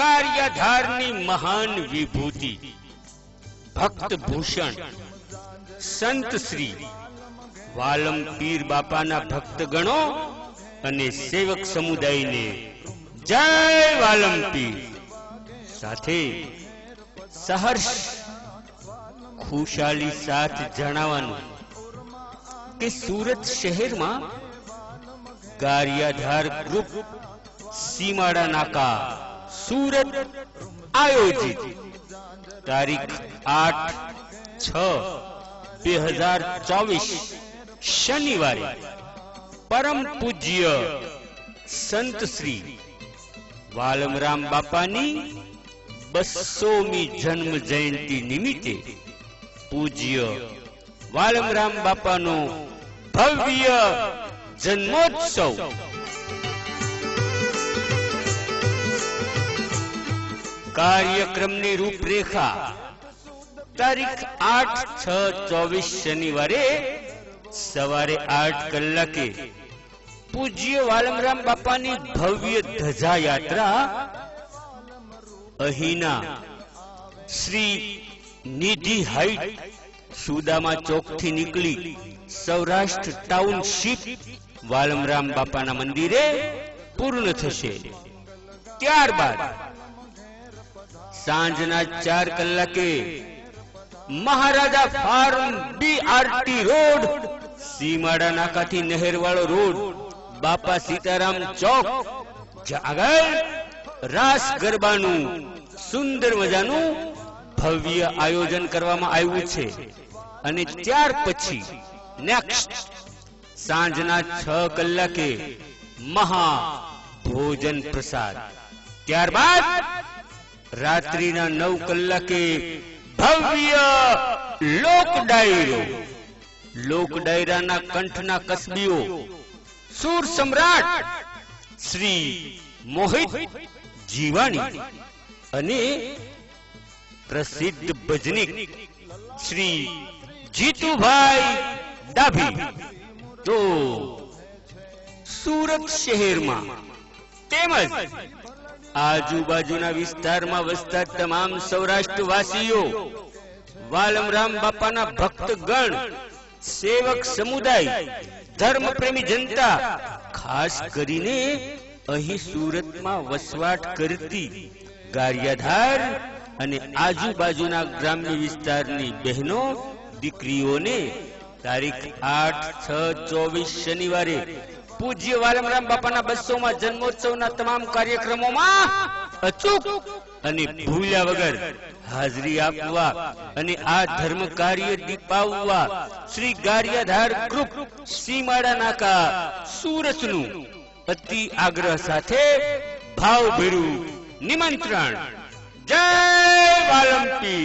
ગારિયાધારની મહાન વિભૂતિ ભક્ત ભૂષણ સંત શ્રી વાલમ પીર બાપાના ભક્ત ગણો અને સેવક સમુદાયને જય વાલમ પીર સાથે સહર્ષ ખુશાલી સાથ જણાવવાનું કે સુરત શહેરમાં ગારિયાધાર ગ્રુપ સીમાડા નાકા સુરત આયોજિત. તારીખ આઠ છ બે હજાર ચોવીસ, શનિવારે. પરમ પૂજ્ય સંત શ્રી વાલમરામ બાપાની બસોમી જન્મ જયંતિ નિમિત્તે પૂજ્ય વાલમરામ બાપાનો ભવ્ય જન્મોત્સવ. કાર્યક્રમની રૂપરેખા તારીખ આઠ છ ચોવીસ શનિવારે સવારે આઠ કલાકે પૂજ્ય વાલમરામ બાપાની ભવ્ય ધજા યાત્રા અહીંના શ્રી નિધિ હાઈટ સુદામા ચોકથી નીકળી સૌરાષ્ટ્ર ટાઉનશીપ વાલમરામ બાપાના મંદિરે પૂર્ણ થશે. ત્યારબાદ સાંજના ચાર કલાકે Maharaja farm BRT road, Simada નાકાથી નહેરવાળો રોડ, બાપા સીતારામ ચોક આગળ રાસ ગરબાનું સુંદર મજાનું ભવ્ય આયોજન કરવામાં આવ્યું છે. અને ત્યાર પછી નેક્સ્ટ સાંજના છ કલાકે મહા ભોજન પ્રસાદ. ત્યારબાદ રાત્રિના નવ કલાકે ભવ્ય લોક ડાયરો. લોક ડાયરાના કંઠના કસબીઓ. સુર સમ્રાટ શ્રી મોહિત જીવાણી અને પ્રસિદ્ધ ભજનિક શ્રી જીતુભાઈ ડાભી. તો સુરત શહેરમાં તેમજ આજુબાજુના વિસ્તારમાં વસતા તમામ સૌરાષ્ટ્રવાસીઓ, વાલમરામ બાપાના ભક્તગણ, સેવક સમુદાય, ધર્મપ્રેમી જનતા, ખાસ કરીને અહીં સુરતમાં વસવાટ કરતી ગારિયાધાર અને આજુબાજુના ગ્રામ્ય વિસ્તારની બહેનો, દીકરીઓને તારીખ આઠ છ ચોવીસ શનિવારે પૂજ્ય વાલમરામ બાપાના બસોમાં જન્મોત્સવના તમામ કાર્યક્રમોમાં અચૂક અને ભૂલ્યા વગર હાજરી આપવા અને આ ધર્મ કાર્ય દીપાવવા શ્રી ગારિયાધાર ગ્રુપ સીમાડા નાકા સુરતનું અતિ આગ્રહ સાથે ભાવભેરું નિમંત્રણ. જય વાલમપી